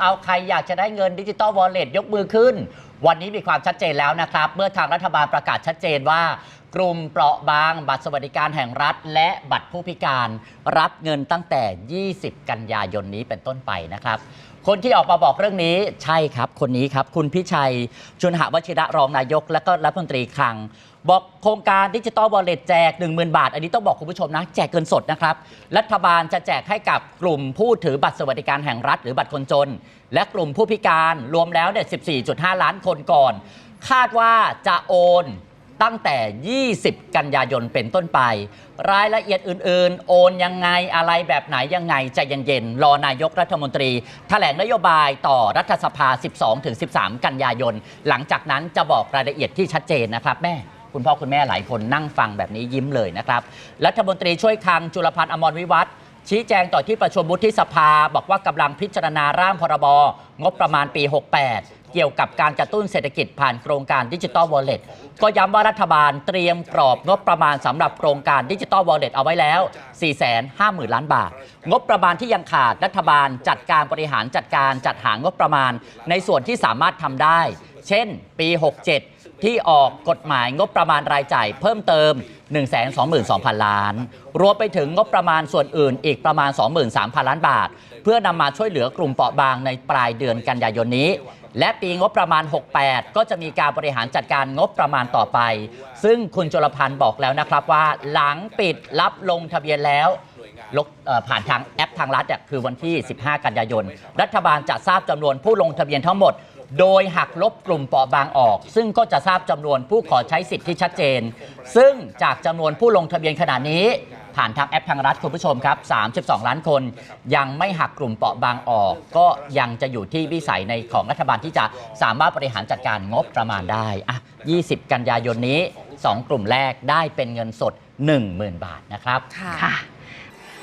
เอาใครอยากจะได้เงินดิจิตอลวอลเล็ตยกมือขึ้น วันนี้มีความชัดเจนแล้วนะครับ เมื่อทางรัฐบาลประกาศชัดเจนว่า กลุ่มเปราะบาง บัตรสวัสดิการแห่งรัฐ และบัตรผู้พิการรับเงินตั้งแต่ 20 กันยายนนี้เป็นต้นไปนะครับ คนที่ออกมาบอกเรื่องนี้ใช่ครับ คนนี้ครับ คุณพิชัยชุนหวชิระรองนายก และก็รัฐมนตรีคลัง บอกโครงการดิจิตอลวอลเล็ตแจก 10,000 บาท อันนี้ต้องบอกคุณผู้ชมนะ แจกเงินสดนะครับ รัฐบาลจะแจกให้กับกลุ่มผู้ถือบัตรสวัสดิการแห่งรัฐ หรือบัตรคนจน และกลุ่มผู้พิการรวมแล้วเนี่ย 14.5 ล้านคนก่อน คาดว่าจะโอนตั้งแต่ 20 กันยายนเป็นต้นไป รายละเอียดอื่น ๆ โอนยังไงอะไรแบบไหนยังไงใจเย็นๆ รอนายกรัฐมนตรีแถลงนโยบายต่อรัฐสภา 12-13 กันยายน หลังจากนั้นจะบอกรายละเอียดที่ชัดเจนนะครับแม่ คุณพ่อคุณแม่หลายคนนั่งฟังแบบนี้ยิ้มเลยนะครับ รัฐมนตรีช่วยคลังจุลพันธ์อมรวิวัฒน์ชี้แจงต่อที่ประชุมวุฒิสภา บอกว่ากำลังพิจารณาร่างพรบงบประมาณปี 68 เกี่ยวกับการกระตุ้นเศรษฐกิจผ่านโครงการดิจิ t a ลวอลเล็ตก็ย้ำว่ารัฐบาลเตรียมกรอบงบประมาณสำหรับโครงการดิจิ t a ลวอลเล็ตเอาไว้แล้ว 450,000 ล้านบาท งบประมาณที่ยังขาดรัฐบาลจัดการบริหารจัดการจัดหางบประมาณ ในส่วนที่สามารถทำได้ เช่น ปี 67 ที่ออกกฎหมายงบประมาณรายจ่ายเพิ่มเติม 122,000 ล้าน รวมไปถึงงบประมาณส่วนอื่นอีกประมาณ 23,000 ล้านบาท เพื่อนำมาช่วยเหลือกลุ่มเปราะบางในปลายเดือนกันยายนนี้ และปีงบประมาณ 68 ก็จะมีการบริหารจัดการงบประมาณต่อไป ซึ่งคุณจุลพันธ์บอกแล้วนะครับว่า หลังปิดรับลงทะเบียนแล้ว ลงเอ่อผ่านทางแอปทางรัฐคือวันที่ 15 กันยายน รัฐบาลจะทราบจำนวนผู้ลงทะเบียนทั้งหมด โดยหักลบกลุ่มเปราะบางออก ซึ่งก็จะทราบจำนวนผู้ขอใช้สิทธิ์ที่ชัดเจน ซึ่งจากจำนวนผู้ลงทะเบียนขณะนี้ ผ่านทางแอปทางรัฐคุณผู้ชมครับ 32 ล้านคน ยังไม่หักกลุ่มเปราะบางออก ก็ยังจะอยู่ที่วิสัยในของรัฐบาลที่จะสามารถบริหารจัดการงบประมาณได้อะ20 กันยายนนี้ 2 กลุ่มแรกได้เป็นเงินสด 10,000 บาทนะครับค่ะ